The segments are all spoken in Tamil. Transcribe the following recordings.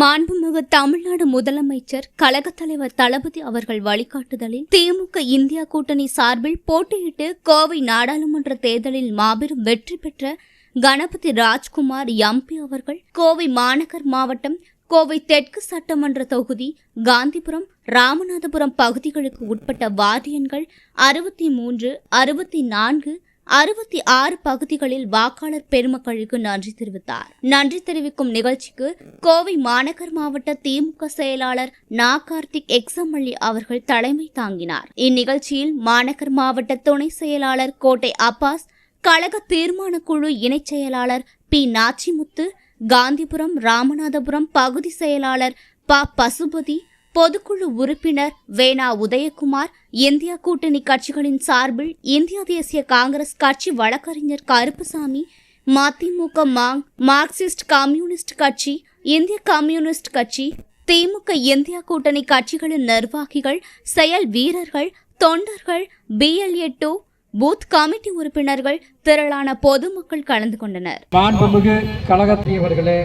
மாண்புமிகு தமிழ்நாடு முதலமைச்சர் கழகத் தலைவர் தளபதி அவர்கள் வழிகாட்டுதலில் திமுக இந்தியா கூட்டணி சார்பில் போட்டியிட்டு கோவை நாடாளுமன்ற தேர்தலில் மாபெரும் வெற்றி பெற்ற கணபதி ராஜ்குமார் எம்பி அவர்கள் கோவை மாநகர் மாவட்டம் கோவை தெற்கு சட்டமன்ற தொகுதி காந்திபுரம் ராமநாதபுரம் பகுதிகளுக்கு உட்பட்ட வாரியன்கள் அறுபத்தி மூன்று அறுபத்தி நான்கு அறுபத்தி ஆறு பகுதிகளில் வாக்காளர் பெருமக்களுக்கு நன்றி தெரிவித்தார். நன்றி தெரிவிக்கும் நிகழ்ச்சிக்கு கோவை மாநகர் மாவட்ட திமுக செயலாளர் நா கார்த்திக் எக்ஸமல்லி அவர்கள் தலைமை தாங்கினார். இந்நிகழ்ச்சியில் மாநகர் மாவட்ட துணை செயலாளர் கோட்டை அப்பாஸ் கழக தீர்மான குழு இணைச் செயலாளர் பி நாச்சிமுத்து காந்திபுரம் ராமநாதபுரம் பகுதி செயலாளர் ப பசுபதி பொதுக்குழு உறுப்பினர் வேணா உதயகுமார் இந்தியா கூட்டணி கட்சிகளின் சார்பில் இந்திய தேசிய காங்கிரஸ் கட்சி வழக்கறிஞர் கருப்புசாமி மதிமுக மாங் மார்க்சிஸ்ட் கம்யூனிஸ்ட் கட்சி இந்திய கம்யூனிஸ்ட் கட்சி திமுக இந்தியா கூட்டணி கட்சிகளின் நிர்வாகிகள் செயல் வீரர்கள் தொண்டர்கள் பிஎல்ஏ டூ பூத் கமிட்டி உறுப்பினர்கள் திரளான பொதுமக்கள் கலந்து கொண்டனர். மாண்புமிகு கழகத்தியவர்களே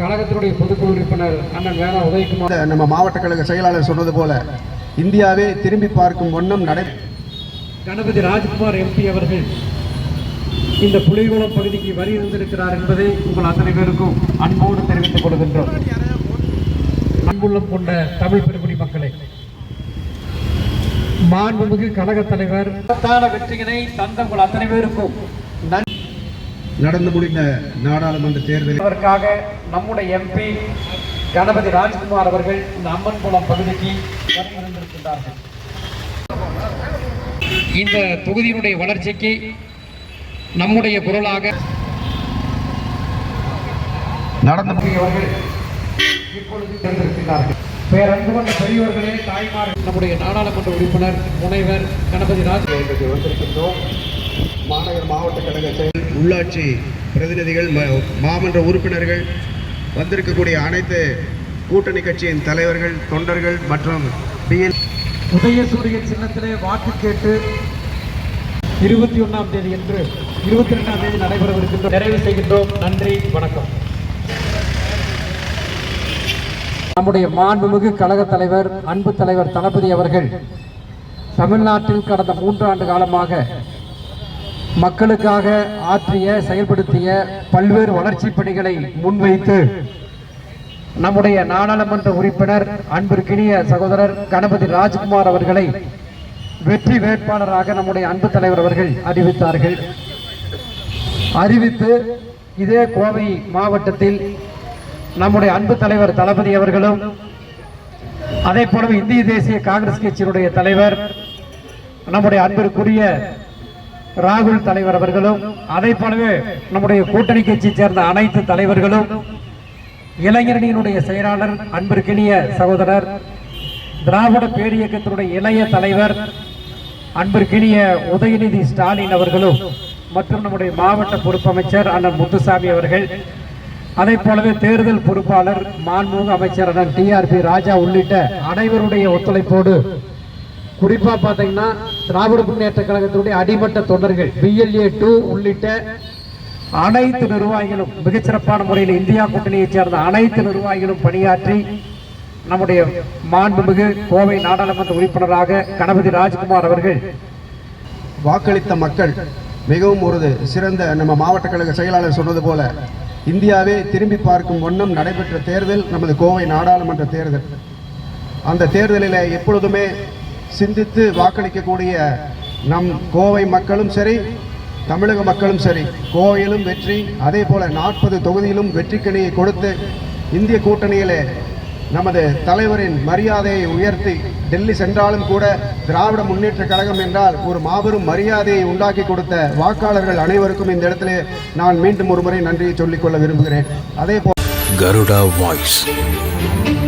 கழகத்தினுடைய பொதுக்குழு உறுப்பினர் அண்ணன் வேணா உதயகுமார். நம்ம மாவட்ட கழக செயலாளர் சொன்னது போல இந்தியாவே திரும்பி பார்க்கும் வண்ணம் நடை கணபதி ராஜ்குமார் எம்பி அவர்கள் இந்த புலிகுளம் பகுதிக்கு வரி இருந்திருக்கிறார் என்பதை உங்கள் அத்தனை பேருக்கும் அன்போடு தெரிவித்துக் கொள்கின்றோம். அன்புள்ளம் கொண்ட தமிழ் பெருங்குடி மக்களை மாண்புமிகு கழகத் தலைவர். வெற்றியினை தந்த உங்கள் அத்தனை பேருக்கும் நடந்து முடிந்த நாடாளுமன்ற தேர்தலில் அதற்காக நம்முடைய எம்பி கணபதி ராஜ்குமார் அவர்கள் இந்த அம்மன்குளம் பகுதிக்கு வருகின்றிருக்கின்றார்கள் இந்த தொகுதியினுடைய வளர்ச்சிக்கு நம்முடைய குரலாக நடந்து எம்பி அவர்கள் இப்பொழுது தேர்ந்தெடுக்கின்றார்கள் பேரன்பு கொண்ட பெரியவர்களே தாய்மார்கள் நம்முடைய நாடாளுமன்ற உறுப்பினர் முனைவர் கணபதி ராஜ். வந்திருக்கின்றோம். மாநகர் மாவட்ட கழக செயல் உள்ளாட்சி பிரதிநிதிகள் மாமன்ற உறுப்பினர்கள் வந்திருக்கக்கூடிய அனைத்து கூட்டணி கட்சியின் தலைவர்கள் தொண்டர்கள் மற்றும் பிஎல் உதயசூரிய சின்னத்திலே வாக்கு கேட்டு இருபத்தி ஒன்றாம் தேதி என்று இருபத்தி ரெண்டாம் தேதி நடைபெறவிருக்கின்ற நிறைவு செய்கின்றோம். நன்றி வணக்கம். நம்முடைய மாண்புமிகு கழக தலைவர் அன்பு தலைவர் தளபதி அவர்கள் தமிழ்நாட்டில் கடந்த மூன்று ஆண்டு காலமாக மக்களுக்காக ஆற்றிய செயல்படுத்திய பல்வேறு வளர்ச்சி பணிகளை முன்வைத்து நம்முடைய நாடாளுமன்ற உறுப்பினர் அன்பிற்கினிய சகோதரர் கணபதி ராஜ்குமார் அவர்களை வெற்றி வேட்பாளராக நம்முடைய அன்பு தலைவர் அவர்கள் அறிவித்தார்கள். அறிவித்து இதே கோவை மாவட்டத்தில் நம்முடைய அன்பு தலைவர் தளபதி அவர்களும் அதே போலவே இந்திய தேசிய காங்கிரஸ் கட்சியினுடைய தலைவர் நம்முடைய அன்பிற்குரிய ராகுல் தலைவர் அவர்களும் அதே போலவே நம்முடைய கூட்டணி கட்சியை சேர்ந்த அனைத்து தலைவர்களும் இளைஞரணியினுடைய செயலாளர் அன்பிற்கினிய சகோதரர் திராவிட பேரியக்கத்தினுடைய இளைய தலைவர் அன்பிற்கினிய உதயநிதி ஸ்டாலின் அவர்களும் மற்றும் நம்முடைய மாவட்ட பொறுப்பமைச்சர் அண்ணன் முத்துசாமி அவர்கள் அதை போலவே தேர்தல் பொறுப்பாளர் மாண்புமிகு அமைச்சரான டிஆர்பி ராஜா உள்ளிட்ட அனைவருடைய ஒத்துழைப்போடு குறிப்பாக பார்த்தீங்கன்னா திராவிட முன்னேற்ற கழகத்தினுடைய அடிமட்ட தொண்டர்கள் பிஎல்ஏ டூ உள்ளிட்ட அனைத்து நிர்வாகிகளும் மிகச்சிறப்பான முறையில் இந்தியா கூட்டணியைச் சேர்ந்த அனைத்து நிர்வாகிகளும் பணியாற்றி நம்முடைய மாண்புமிகு கோவை நாடாளுமன்ற உறுப்பினராக கணபதி ராஜ்குமார் அவர்கள் வாக்களித்த மக்கள் மிகவும் ஒரு சிறந்த நம்ம மாவட்ட கழக செயலாளர் சொன்னது போல இந்தியாவே திரும்பி பார்க்கும் வண்ணம் நடைபெற்ற தேர்தல் நமது கோவை நாடாளுமன்ற தேர்தல். அந்த தேர்தலில் எப்பொழுதுமே சிந்தித்து வாக்களிக்கக்கூடிய நம் கோவை மக்களும் சரி தமிழக மக்களும் சரி கோவையிலும் வெற்றி அதே போல் நாற்பது தொகுதியிலும் வெற்றிக்கணியை கொடுத்து இந்திய கூட்டணியிலே நமது தலைவரின் மரியாதையை உயர்த்தி டெல்லி சென்றாலும் கூட திராவிட முன்னேற்ற கழகம் என்றால் ஒரு மாபெரும் மரியாதையை உண்டாக்கி கொடுத்த வாக்காளர்கள் அனைவருக்கும் இந்த இடத்திலே நான் மீண்டும் ஒருமுறை நன்றியை சொல்லிக்கொள்ள விரும்புகிறேன். அதே போல் கருடா வாய்ஸ்.